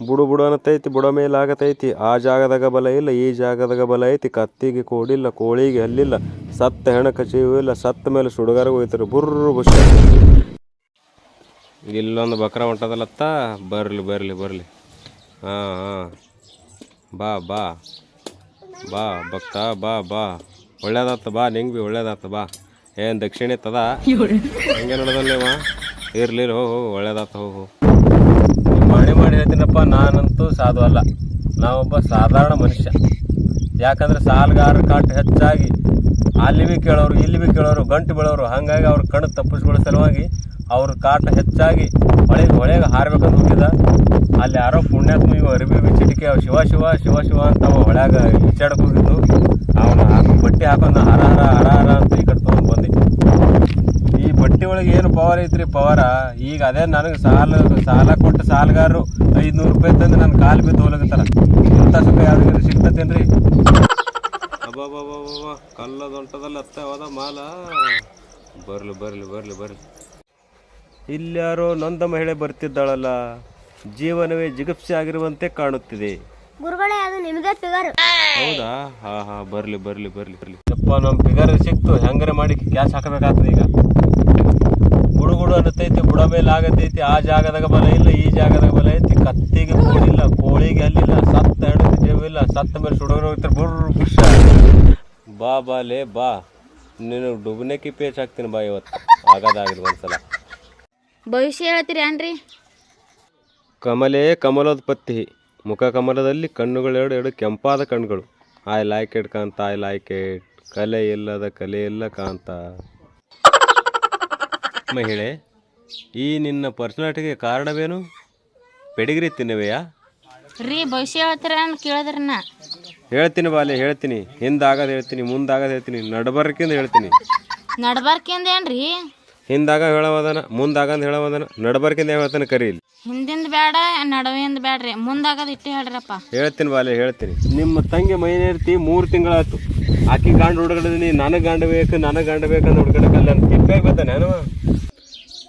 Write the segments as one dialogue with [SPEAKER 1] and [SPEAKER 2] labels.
[SPEAKER 1] ಬುಡು ಬುಡು ಅನ್ನತೈತಿ, ಬುಡ ಮೇಲೆ ಆಗತೈತಿ, ಆ ಜಾಗದಾಗ ಬಲ ಇಲ್ಲ, ಈ ಜಾಗದಾಗ ಬಲ ಐತಿ, ಕತ್ತಿಗೆ ಕೋಡಿಲ್ಲ, ಕೋಳಿಗೆ ಅಲ್ಲಿಲ್ಲ ಸತ್ತ ಹೆಣ ಇಲ್ಲ, ಸತ್ತ ಮೇಲೆ ಸುಡುಗಾರ ಹೋಯ್ತಾರೆ, ಬುರ್ರು ಬುಷ ಇಲ್ಲೊಂದು ಬಕ್ರ ಹೊಂಟದಲ್ಲತ್ತ, ಬರ್ಲಿ ಬರ್ಲಿ ಬರ್ಲಿ. ಹಾಂ ಹಾಂ. ಬಾ ಬಾ. ಬಾ, ಭಕ್ತ, ಬಾ ಬಾ. ಒಳ್ಳೇದಾತ, ಬಾ, ನಿಂಗೆ ಭೀ ಒಳ್ಳೇದಾತ, ಬಾ. ಏನು ದಕ್ಷಿಣ ತದ. ಹಂಗೆ ನೋಡದಲ್ಲೇವ ಇರ್ಲಿ ಹೋ ಹೋಗು ಒಳ್ಳೇದಾತ ಹೋಗು ಮಾಡಿ ಮಾಡಿ ಹೇಳ್ತೀನಪ್ಪ, ನಾನಂತೂ ಸಾಧು ಅಲ್ಲ. ನಾವೊಬ್ಬ ಸಾಧಾರಣ ಮನುಷ್ಯ. ಯಾಕಂದ್ರೆ ಸಾಲಗಾರ ಕಾಟ ಹೆಚ್ಚಾಗಿ, ಅಲ್ಲಿ ಭೀ ಕೇಳೋರು, ಇಲ್ಲಿ ಭೀ ಕೇಳೋರು, ಗಂಟು ಬೀಳೋರು, ಹಾಗಾಗಿ ಅವ್ರ ಕಣ್ಣು ತಪ್ಪಿಸ್ಕೊಳ್ಳೋ ಸಲುವಾಗಿ ಅವ್ರ ಕಾಟ ಹೆಚ್ಚಾಗಿ ಹೊಳೆಗೆ ಹೊಳೆಗೆ ಹಾರಬೇಕಂತ ಹೋಗಿದ ಅಲ್ಲಿ ಯಾರೋ ಪುಣ್ಯಾತ್ಮ ಇವ ಅರಿಬಿ ಬಿಚ್ಚಿಟಿಕೆ ಚಿಟಿಕೆ ಅವ ಶಿವ ಶಿವ ಶಿವ ಶಿವ ಅಂತ ಅವ ಹೊಳ್ಯಾಗ ಈಚಾಡಕ್ ಹೋಗಿದ್ದು. ಅವನು ಬಟ್ಟೆ ಹಾಕೊಂಡು ಹರ ಹರ ಹರ ಹರ ಅಂತ ಈ ಕಡೆ ತೊಗೊಂಡು ಬಂದೆ ಈ ಬಟ್ಟೆ ಒಳಗೆ ಏನು ಪವರ್ ಐತ್ರಿ? ಪವರ, ಈಗ ಅದೇ ನನಗೆ ಸಾಲ ಸಾಲ ಕೊಟ್ಟು ಸಾಲಗಾರರು ಐದುನೂರು ರೂಪಾಯಿ ತಂದು ನನ್ನ ಕಾಲು ಬಿದ್ದು ಹೋಗ್ಲಕತ್ತಾರ. ಇಂಥ ಸುಖ ಯಾವ್ದಾದ್ರು ಸಿಗ್ತತೇನ್ರಿ? ಅಬ್ಬಬ್ಬಬ್ಬಬ್ಬ ಕಲ್ಲದ ಅತ್ತ ಹೋದ ಮಾಲ. ಬರ್ಲಿ ಬರ್ಲಿ ಬರ್ಲಿ ಬರ್ಲಿ. ಇಲ್ಯಾರೋ ನೊಂದ ಮಹಿಳೆ ಬರ್ತಿದ್ದಾಳಲ್ಲ ಜೀವನವೇ ಜಿಗುಪ್ಸೆ ಆಗಿರುವಂತೆ ಕಾಣುತ್ತಿದೆ.
[SPEAKER 2] ಗುರುಗಳೇ ಅದು ನಿಮಗೆ ಫಿಗರ್
[SPEAKER 1] ಹೌದಾ? ಹಾ ಹಾ ಬರ್ಲಿ ಬರ್ಲಿ ಬರ್ಲಿ ಬರ್ಲಿ. ಯಪ್ಪ ನಮ್ ಫಿಗರ್ ಸಿಕ್ತು. ಹೆಂಗಾರ ಮಾಡಿ ಕ್ಯಾಶ್ ಹಾಕಬೇಕಾಗ್ತದೆ ಈಗ. ಗುಡು ಗುಡು ಅನ್ನತೈತಿ ಬುಡ ಮೇಲೆ ಆಗತೈತಿ ಆ ಜಾಗದಾಗ ಬಲ ಇಲ್ಲ ಈ ಜಾಗದಾಗ ಬಲ ಐತಿ. ಕತ್ತಿಗೆ ಕೋಳಿಲ್ಲ ಕೋಳಿಗೆ ಅಲ್ಲಿಲ್ಲ ಸತ್ತ ಜೀವ ಇಲ್ಲ ಸತ್ತ ಮೇಲೆ ಸುಡೋರು ಹೋಗ್ತಾರೆ ಬುರ್ರ ಬುಷ ಬಾ ಬಾ ಲೇ ಬಾ. ನೀನು ಡುಬ್ನೆಕಿ ಪೇಚ್ ಹಾಕ್ತೀನಿ ಬಾ ಇವತ್ತು. ಆಗದಾಗಿಲ್ಲ ಒಂದ್ಸಲ.
[SPEAKER 2] ಭವಿಷ್ಯ ಹೇಳ್ತೀರಿ ಏನ್ರಿ
[SPEAKER 1] ಕಮಲೇ ಕಮಲದ ಪತ್ತಿ. ಮುಖ ಕಮಲದಲ್ಲಿ ಕಣ್ಣುಗಳೆರಡು ಎರಡು ಕೆಂಪಾದ ಕಣ್ಣುಗಳು. I like it Kantha I like it ಕಲೆ ಇಲ್ಲದ ಕಲೆ ಇಲ್ಲ ಕಾಂತ. ಮಹಿಳೆ ಈ ನಿನ್ನ ಪರ್ಸನಾಲಿಟಿಗೆ ಕಾರಣವೇನು? ಪೆಡಿಗ್ರಿ ತಿನ್ನವೆಯಾ?
[SPEAKER 2] ರೀ ಭವಿಷ್ಯ ಹೇಳ್ತೀರ ಅಂತ ಕೇಳಿದ್ರಿ ನಾ.
[SPEAKER 1] ಹೇಳ್ತೀನಿ ಬಾಲೆ ಹೇಳ್ತೀನಿ. ಹಿಂದಾಗದ ಹೇಳ್ತೀನಿ ಮುಂದಾಗದ ಹೇಳ್ತೀನಿ. ನಡಬರ್ಕಿಂದ ಹೇಳ್ತೀನಿ.
[SPEAKER 2] ನಡ್ಬಾರ್ಕಿಂದ ಏನ್ರಿ?
[SPEAKER 1] ಹಿಂದಾಗ ಹೇಳವದನ ಮುಂದಾಗಂದು ಹೇಳವದನ ನಡಬರ್ಕಿಂದ ಹೇಳ್ತಾನೆ ಕರಿ ಇಲ್ಲಿ.
[SPEAKER 2] ಹಿಂದಿಂದ ಬೇಡ ನಡುವಿಂದ ಬೇಡ್ರಿ ಮುಂದಾಗದ ಇಟ್ಟು ಹೇಳ್ರಪ್ಪ.
[SPEAKER 1] ಹೇಳ್ತೀನಿ ಬಾಲೆ ಹೇಳ್ತೀನಿ. ನಿಮ್ಮ ತಂಗಿ ಮೈನೇರ್ತಿ ಮೂರು ತಿಂಗಳಾಯ್ತು. ಆಕಿ ಗಂಡ ಹುಡುಗಡಿದೀನಿ ನನಗೆ ಗಂಡ ಬೇಕು ನನಗೆ ಗಂಡ ಬೇಕಂತ ಹುಡುಗಡಕಲ್ಲ ತಿಪ್ಪಾಗಿ ಬರ್ತಾನೆ ಏನವ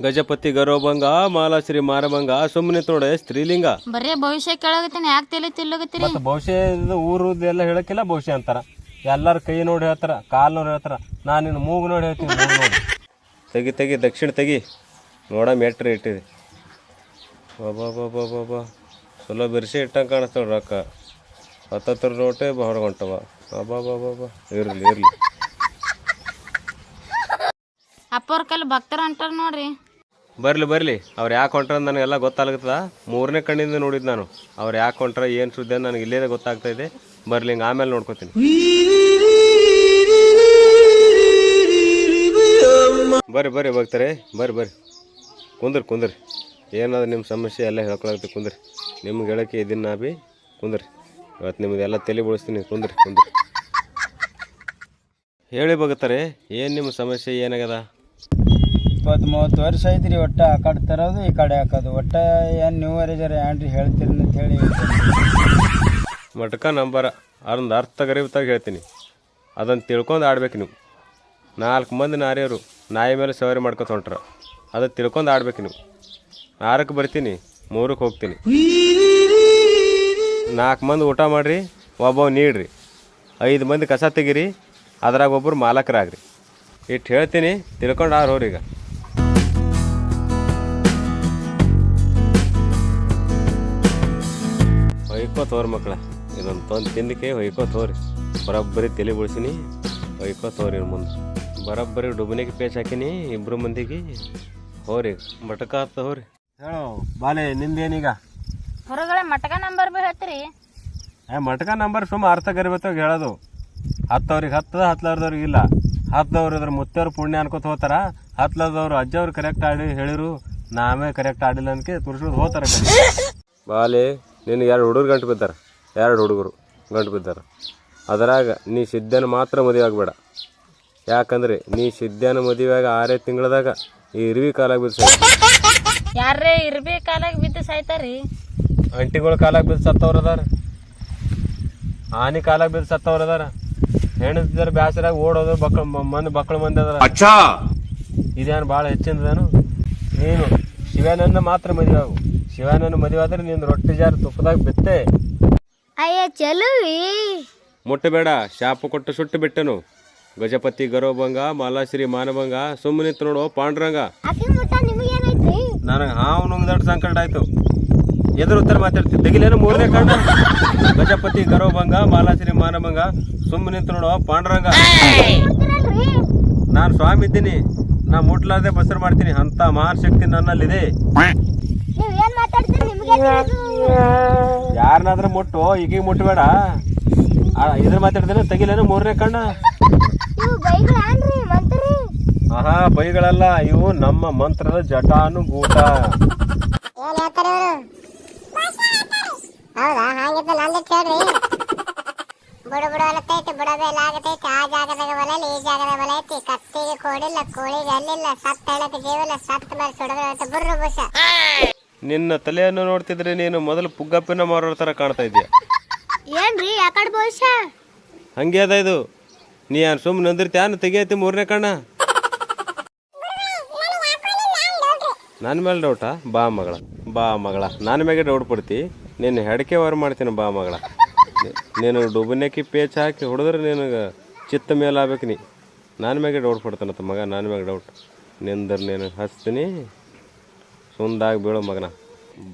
[SPEAKER 1] ಗಜಪತಿ ಗರೋಭಂಗ ಮಾಲಾಶ್ರೀ ಮಾರಭಂಗ ಸುಮ್ಮನೆ ನೋಡೆ ಸ್ತ್ರೀಲಿಂಗ.
[SPEAKER 2] ಬರೀ ಭವಿಷ್ಯ ಕೇಳಾಗತ್ತೀನಿ ಯಾಕೆ ತಿಳಿ ತಿಲ್ಲಗತ್ತೀರಿ
[SPEAKER 1] ಮತ್ತು ಭವಿಷ್ಯ ಊರು ಎಲ್ಲ ಹೇಳಕ್ಕಿಲ್ಲ ಭವಿಷ್ಯ ಅಂತಾರ. ಎಲ್ಲರ ಕೈ ನೋಡಿ ಹೇಳ್ತಾರ ಕಾಲು ನೋಡಿ ಹೇಳ್ತಾರ. ನಾನು ನಿನ್ನ ಮೂಗು ನೋಡಿ ಹೇಳ್ತೀನಿ ಮೂಗು ನೋಡಿ. ತೆಗಿ ತೆಗಿ ದಕ್ಷಿಣ ತೆಗಿ. ನೋಡ ಮೆಟ್ರಿ ಇಟ್ಟಿದೆ. ಬಾಬಾ ಬಾಬಾ ಬಾಬಾ ಚಲೋ ಬಿರ್ಸಿ ಇಟ್ಟಂಗೆ ಕಾಣಿಸ್ತಾವ ರೊಕ್ಕ. ಹತ್ತತ್ರ ನೋಟೆ ಹೊರಗೊಂಟವ ಬಾಬಾ ಬಾಬಾ ಬಾ ಇರಲಿ ಇರಲಿ.
[SPEAKER 2] ಅಪ್ಪವ್ರ ಕಲ್ ಭಕ್ತರು ಅಂಟಾರ ನೋಡ್ರಿ.
[SPEAKER 1] ಬರಲಿ ಬರಲಿ. ಅವ್ರು ಯಾಕೆ ಹೊಂಟ್ರ ನನಗೆಲ್ಲ ಗೊತ್ತಾಗ್ತದ. ಮೂರನೇ ಕಣ್ಣಿಂದ ನೋಡಿದ್ದು ನಾನು. ಅವ್ರು ಯಾಕೆ ಹೊಂಟ್ರ ಏನು ಸುದ್ದಿ ಅಂತ ನನಗೆ ಇಲ್ಲೇ ಗೊತ್ತಾಗ್ತಾ ಇದೆ. ಬರಲಿ ಹಿಂಗೆ ಆಮೇಲೆ ನೋಡ್ಕೋತೀನಿ. ಬರ್ರಿ ಬರ್ರಿ ಹೋಗ್ತಾರೆ ಬರ್ರಿ ಬರ್ರಿ. ಕುಂದ್ರಿ ಕುಂದ್ರಿ. ಏನಾದ್ರು ನಿಮ್ಮ ಸಮಸ್ಯೆ ಎಲ್ಲ ಹೇಳ್ಕೊಳತ್ತೆ ಕುಂದ್ರಿ. ನಿಮ್ಗೆ ಹೇಳಕ್ಕೆ ಇದನ್ನ ನಾ ಬಿ ಕುಂದ್ರಿ. ಇವತ್ತು ನಿಮ್ಮದೆಲ್ಲ ತಲೆ ಬಳಸ್ತೀನಿ. ಕುಂದ್ರಿ ಕುಂದ್ರಿ. ಹೇಳಿ ಬಗ್ತಾರೆ ಏನು ನಿಮ್ಮ ಸಮಸ್ಯೆ ಏನಾಗ್ಯದ?
[SPEAKER 3] ಇಪ್ಪತ್ತು ಮೂವತ್ತು ವರ್ಷ ಐತ್ರಿ ಒಟ್ಟ ಆ ಕಡೆ ತರೋದು ಈ ಕಡೆ ಹಾಕೋದು. ಒಟ್ಟ ಏನು ನೀವು ಜರ ಏನ್ರಿ ಹೇಳ್ತೀರಿ ಅಂತ ಹೇಳಿ
[SPEAKER 1] ಮಟ್ಕ ನಂಬರ ಅದೊಂದು ಅರ್ಥ ಗರಿತಾಗ ಹೇಳ್ತೀನಿ. ಅದನ್ನು ತಿಳ್ಕೊಂಡು ಆಡ್ಬೇಕು ನೀವು. ನಾಲ್ಕು ಮಂದಿ ನಾರಿಯರು ನಾಯಿ ಮೇಲೆ ಸವಾರಿ ಮಾಡ್ಕೊತ ಹೊಂಟ್ರ. ಅದು ತಿಳ್ಕೊಂಡು ಆಡ್ಬೇಕು ನೀವು. ಆರಕ್ಕೆ ಬರ್ತೀನಿ ಮೂರಕ್ಕೆ ಹೋಗ್ತೀನಿ. ನಾಲ್ಕು ಮಂದಿ ಊಟ ಮಾಡಿರಿ, ಒಬ್ಬವ್ ನೀಡ್ರಿ. ಐದು ಮಂದಿ ಕಸ ತೆಗಿರಿ, ಅದ್ರಾಗ ಒಬ್ಬರು ಮಾಲಕರಾಗ್ರಿ. ಇಟ್ಟು ಹೇಳ್ತೀನಿ, ತಿಳ್ಕೊಂಡು ಈಗ. ಹೊಯ್ಕೋ ತೋರ್ ಮಕ್ಳ, ಇದೊಂದು ತಂದು ತಿಂದಕ್ಕೆ ಹೊಯ್ಕೋ ತೋರಿ. ಬರೋಬ್ಬರಿ ತಲೆ ಬಿಡ್ಸಿನಿ ಹೊಯ್ಕೋ ತೋರಿ ಮುಂದೆ. ಬರೋಬ್ಬರಿ ಡುಬನಿಗೆ ಪೇಚ್ ಹಾಕಿನಿ ಇಬ್ರು ಮಂದಿಗೆ. ಹೋರಿ ಮಟಕ ಆತ ಹೋರಿ. ಹೇಳು ಬಾಲೆ ನಿಂದೇನೀಗ?
[SPEAKER 2] ಹೊರಗಡೆ ಮಟಕ ನಂಬರ್ ಬಿ ಹೇಳ್ತೀರಿ?
[SPEAKER 1] ಏ ಮಟಕ ನಂಬರ್ ಸುಮ್ಮ ಅರ್ಥ ಗರಿಬತ್ತಾಗ ಹೇಳೋದು. ಹತ್ತವ್ರಿಗೆ ಹತ್ತದ ಹತ್ತಲಾರ್ದವ್ರಿಗೆ ಇಲ್ಲ. ಹತ್ತದವ್ರು ಇದ್ರ ಮುತ್ತವ್ರು ಪುಣ್ಯ ಅನ್ಕೋತ ಹೋತಾರ. ಹತ್ಲಾರ್ದವ್ರು ಅಜ್ಜವ್ರು ಕರೆಕ್ಟ್ ಆಡಿ ಹೇಳಿರು ನಾವೇ ಕರೆಕ್ಟ್ ಆಡಿಲ್ಲ ಅನ್ಕೆ ತುರ್ಸೋದು ಹೋತಾರ ಬಾಲೆ ನಿನಗೆ ಎರಡು ಹುಡುಗರು ಗಂಟು ಬಿದ್ದಾರ. ಎರಡು ಹುಡುಗರು ಗಂಟು ಬಿದ್ದಾರ. ಅದರಾಗ ನೀ ಸಿದ್ಧನ ಮಾತ್ರ ಮದುವೆ ಆಗಬೇಡ. ಯಾಕಂದ್ರೆ ನೀ ಸಿದ್ಧನ ಮದುವೆಯಾಗ ಆರೇ ತಿಂಗಳದಾಗ ಈ ಇರ್ವಿ ಕಾಲಾಗ ಬಿದ್ದು
[SPEAKER 2] ಯಾರೇ ಇರ್ಬಿ ಕಾಲಾಗ ಬಿದ್ದು ಸಾಯ್ತಾರಿ
[SPEAKER 1] ಅಂಟಿಗಳ ಕಾಲಾಗ ಬಿದ್ದು ಸತ್ತವ್ರು ಅದಾರ. ಆನಿ ಕಾಲಾಗ ಬಿದ್ದು ಸತ್ತವ್ರ ಅದಾರ. ಹೆಣ್ತಿದ್ರ ಬ್ಯಾಸರಾಗ ಓಡೋದು ಬಕ್ಕಳ ಮಂದಿ ಬಕ್ಕಳ ಮಂದಿ ಅದಾರ. ಇದೇನು ಭಾಳ ಹೆಚ್ಚಿನದೇನು ನೀನು ಶಿವನನ್ನ ಮಾತ್ರ ಮದುವೆ ಆಗು ಶಿವನನ್ನ ಮದುವೆ ಆದ್ರೆ ನೀನು ರೊಟ್ಟಿ ಜಾರು ತುಪ್ಪದಾಗ ಬಿತ್ತೆ.
[SPEAKER 4] ಅಯ್ಯ ಚಲುವಿ.
[SPEAKER 1] ಮುಟ್ಟಬೇಡ ಶಾಪ ಕೊಟ್ಟು ಸುಟ್ಟು ಬಿಟ್ಟನು. ಗಜಪತಿ ಗರೋಭಂಗ ಮಾಲಾಶ್ರೀ ಮಾನಭಂಗ ಸುಮ್ಮನಿತ್ ನಿಂತು ನೋಡು ಪಾಂಡುರಂಗ. ನನಗೆ ಹಾವು ನುಂಗ್ದೊಡ್ಡ ಸಂಕಟ ಆಯ್ತು. ಎದುರು ಉತ್ತರ ಮಾತಾಡ್ತೀನಿ ತೆಗಿಲೇನು ಮೂರನೇ ಕಾರಣ? ಗಜಪತಿ ಗರೋಭಂಗ ಮಾಲಾಶ್ರೀ ಮಾನಭಂಗ ಸುಮ್ಮನಿತ್ ನಿಂತು ನೋಡು ಪಾಂಡುರಂಗ. ನಾನು ಸ್ವಾಮಿ ಇದ್ದೀನಿ. ನಾ ಮುಟ್ಲಾರ್ದೆ ಬಸರು ಮಾಡ್ತೀನಿ. ಅಂತ ಮಹಾನ್ ಶಕ್ತಿ ನನ್ನಲ್ಲಿದೆ. ಯಾರನ್ನಾದ್ರೂ ಮುಟ್ಟು ಈಗೀಗ ಮುಟ್ಟಬೇಡ ಇದ್ರ ಮಾತಾಡ್ತೀನಿ ತೆಗಿಲೇನು ಮೂರನೇ ಕಣ್ಣ ಆಹಾ ಬೈಗಳಲ್ಲ ಇವು ನಮ್ಮ ಮಂತ್ರದ ಜಟಾನುಗೂಟ.
[SPEAKER 4] ಏನ್ ಹೇಳ್ತಾರೆ ಹೌದಾ? ಹಾಗಿದ್ರೆ ನಂದು ಕೇಳ್ರಿ. ಬುಡ ಬುಡ ಅಲತ್ತೈತಿ ಬುಡ ಬೇಲ ಆಗತೈತಿ. ಆ ಜಾಗದಾಗ ಬಲಲಿ ಈ ಜಾಗದಾಗ ಬಲ ಐತಿ. ಕತ್ತಿಗೆ ಕೋಡಿಲ್ಲ ಕೋಳಿಗೆ ಅಲ್ಲಿಲ್ಲ. ಸತ್ತ ಹೇಳಕ್ಕೆ ಜೀವಿಲ್ಲ ಸತ್ತ ಮೇಲೆ ಸುಡದ ಬುರ್ರು ಬುಷ
[SPEAKER 1] ನಿನ್ನ ತಲೆಯನ್ನು ನೋಡ್ತಿದ್ರೆ ನೀನು ಮೊದಲು ಪುಗ್ಗಪ್ಪಿನ ಮಾರೋ ತರ ಕಾಣ್ತಾ ಇದೆಯಾ
[SPEAKER 4] ಏನ್ರಿ ಯಾಕಡೆ ಬಹುಶ
[SPEAKER 1] ಹಂಗೆ ಅದ ಇದು. ನೀ ಏನು ಸುಮ್ಮನೆ ನಂದಿರ್ತ್ಯಾನ ತೆಗಿಯತಿ ಮೂರನೇ ಕಣ್ಣ? ನನ್ನ ಮೇಲೆ ಡೌಟಾ ಬಾ ಮಗಳ ಬಾ ಮಗಳ. ನನ್ನ ಮ್ಯಾಗೆ ಡೌಟ್ ಪಡ್ತಿ. ನೀನು ಹೆಡಕೆ ವಾರ ಮಾಡ್ತೀನಿ ಬಾ ಮಗಳ. ನೀನು ಡುಬನೆಕ್ಕಿ ಪೇಚ್ ಹಾಕಿ ಹೊಡೆದ್ರೆ ನಿನಗೆ ಚಿತ್ತ ಮೇಲೆ ಆಗ್ಬೇಕು ನೀ. ನನ್ನ ಮ್ಯಾಗೆ ಡೌಟ್ ಪಡ್ತಾನತ್ತ ಮಗ ನನ್ನ ಮ್ಯಾಗೆ ಡೌಟ್ ನಿಂದ್ರೆ ನೀನು ಹಚ್ತೀನಿ. ಸುಂದಾಗಿ ಬೀಳೋ ಮಗನ.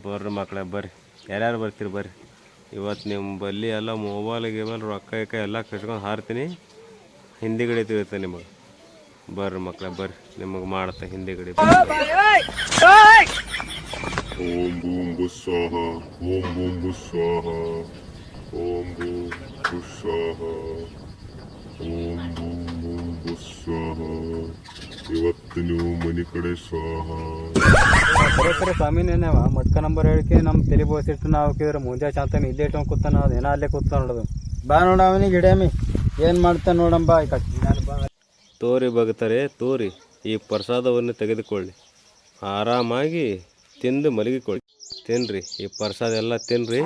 [SPEAKER 1] ಬರ್ರಿ ಮಕ್ಕಳೇ ಬರ್ರಿ. ಯಾರ್ಯಾರು ಬರ್ತೀರಿ ಬರ್ರಿ. ಇವತ್ತು ನಿಮ್ಮ ಬಲ್ಲಿ ಎಲ್ಲ ಮೊಬೈಲ್ ಗಿಬೈಲ್, ರೊಕ್ಕ ಎಲ್ಲ ಕಟ್ಕೊಂಡು ಹಾರ್ತೀನಿ. ಹಿಂದಿಗಡೆ ತಿಳಿಯುತ್ತೆ ನಿಮಗೆ. ಬರ್ರಿ ಮಕ್ಳ ಬರ್ರಿ. ನಿಮಗೆ ಮಾಡುತ್ತೆ ಹಿಂದಿಗಡೆ.
[SPEAKER 5] ಓಂ ಬೂಂ ಬುಸ್ಸಾಹ ಓಂ ಬೂಂ ಬುಸ್ಸಾಹ ಓಂ ಬೂಂ ಬುಸ್ಸಾಹ ಓಂ ಬೂಂ ಬೂಂ ಬುಸ್ಸಾಹ ಇವತ್ತು ನೀವು ಮನೆ ಕಡೆ ಸ್ವಾಹ.
[SPEAKER 3] ಸ್ವಾಮಿನೇನವ ಮಟ್ಕ ನಂಬರ್ ಹೇಳಿಕೆ ನಮ್ಮ ತಲೆ ಬೋಸಿಟ್ಟು ನಾವು ಕೇಳಿದ್ರೆ ಮುಂಜಾ ಚಾಂತಾನೆ ಇಲ್ಲೇ ಇಟ್ಕೊಂಡು ಕೂತಾನ ಅದು ಏನೋ ಅಲ್ಲೇ ಕೂತ ನೋಡೋದು. ಬಾ ನೋಡ ಅವನಿಗೆ ಹಿಡಿಯಮಿ ಏನು ಮಾಡ್ತಾನೆ ನೋಡಂಬ
[SPEAKER 1] ತೋರಿ ಬಗ್ತಾರೆ, ತೋರಿ. ಈ ಪ್ರಸಾದವನ್ನು ತೆಗೆದುಕೊಳ್ಳಿ. ಆರಾಮಾಗಿ ತಿಂದು ಮಲಗಿಕೊಳ್ಳಿ. ತಿನ್ರಿ, ಈ ಪ್ರಸಾದ ಎಲ್ಲ ತಿನ್ರಿ.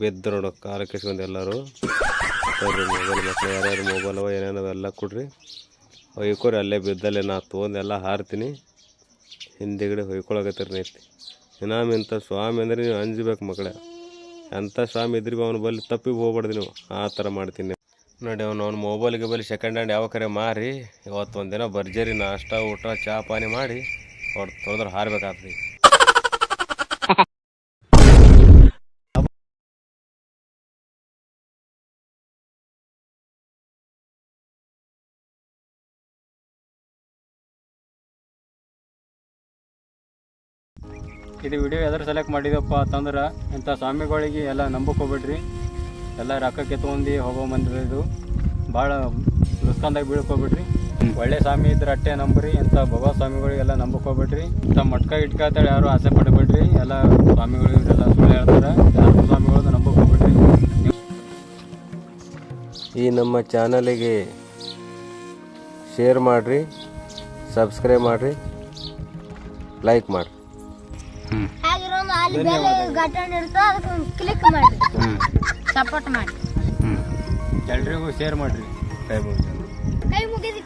[SPEAKER 1] ಬಿದ್ದು ನೋಡು ಕಾಲ ಕಿಸ್ಕೊಂಡು ಎಲ್ಲರೂ. ಮೊಬೈಲ್ ಮಕ್ಕಳು ಯಾರ್ಯಾರು ಮೊಬೈಲ್ ಅವ ಏನೇನೋ ಎಲ್ಲ ಕೊಡ್ರಿ. ಹೊಯ್ಕೊರಿ, ಅಲ್ಲೇ ಬಿದ್ದಲ್ಲೇ ನಾ ತೊಗೊಂಡು ಹಾರ್ತೀನಿ. ಹಿಂದೆಗಡೆ ಹೊಯ್ಕೊಳಕತ್ತೀರಿ ನೈತಿ ಇನಾಮ್ ಇಂಥ ಸ್ವಾಮಿ ಅಂದರೆ ನೀವು ಅಂಜಬೇಕು ಮಕ್ಕಳೇ. ಎಂಥ ಸ್ವಾಮಿ ಇದ್ರಿ ಅವನ ಬಲ್ಲಿ ತಪ್ಪಿಗೆ ಹೋಗ್ಬಾರ್ದು ನೀವು ಆ ಥರ ಮಾಡ್ತೀನಿ ನೋಡಿ ಅವ್ನು, ಅವ್ನ ಮೊಬೈಲ್ಗೆ ಬಲ್ಲಿ ಸೆಕೆಂಡ್ ಹ್ಯಾಂಡ್ ಯಾವ ಕರೆ ಮಾರಿ ಇವತ್ತು ಒಂದಿನ ಭರ್ಜರಿ ನಾಷ್ಟ, ಊಟ, ಚಾ, ಪಾನಿ ಮಾಡಿ, ಅವ್ರು ತೊಳೆದ್ರೆ ಹಾರ್ಬೇಕಾಗ್ತದೆ.
[SPEAKER 3] ಇದು ವಿಡಿಯೋ ಎದ್ರ ಸೆಲೆಕ್ಟ್ ಮಾಡಿದಪ್ಪ ಅಂತಂದ್ರೆ ಇಂಥ ಸ್ವಾಮಿಗಳಿಗೆ ಎಲ್ಲ ನಂಬಕ್ ಹೋಗ್ಬೇಡ್ರಿ. ಎಲ್ಲ ರೊಕ್ಕ ಕೆತ್ಕೊಂಡು ಹೋಗೋ ಮಂದಿ ಇದು. ಭಾಳ ನುಸ್ಕಂದಾಗ ಬೀಳ್ಕೊಬೇಡ್ರಿ ಒಳ್ಳೆ ಸ್ವಾಮಿ ಇದ್ರೆ ಅಟ್ಟೆ ನಂಬ್ರಿ, ಇಂಥ ಭಗವ ಸ್ವಾಮಿಗಳಿಗೆಲ್ಲ ನಂಬಕ್ ಹೋಗ್ಬೇಡ್ರಿ. ಇಂಥ ಮಟ್ಕ ಇಟ್ಕೊತಾಳೆ ಯಾರು ಆಸೆ ಪಡಬೇಡ್ರಿ. ಎಲ್ಲ ಸ್ವಾಮಿಗಳು ಇವರೆಲ್ಲ ಸುಳ್ಳು ಹೇಳ್ತಾರೆ. ಯಾರು ಸ್ವಾಮಿಗಳನ್ನ ನಂಬಕ್ ಹೋಗ್ಬೇಡ್ರಿ.
[SPEAKER 1] ಈ ನಮ್ಮ ಚಾನಲಿಗೆ ಶೇರ್ ಮಾಡಿರಿ, ಸಬ್ಸ್ಕ್ರೈಬ್ ಮಾಡಿರಿ, ಲೈಕ್ ಮಾಡಿರಿ.
[SPEAKER 4] ಕ್ಲಿಕ್ ಮಾಡಿ
[SPEAKER 2] ಸಪೋರ್ಟ್ ಮಾಡಿ
[SPEAKER 3] ಎಲ್ರಿಗೂ ಶೇರ್ ಮಾಡ್ರಿ. ಕೈ ಮುಗಿದು
[SPEAKER 4] ಕೈ ಮುಗಿದು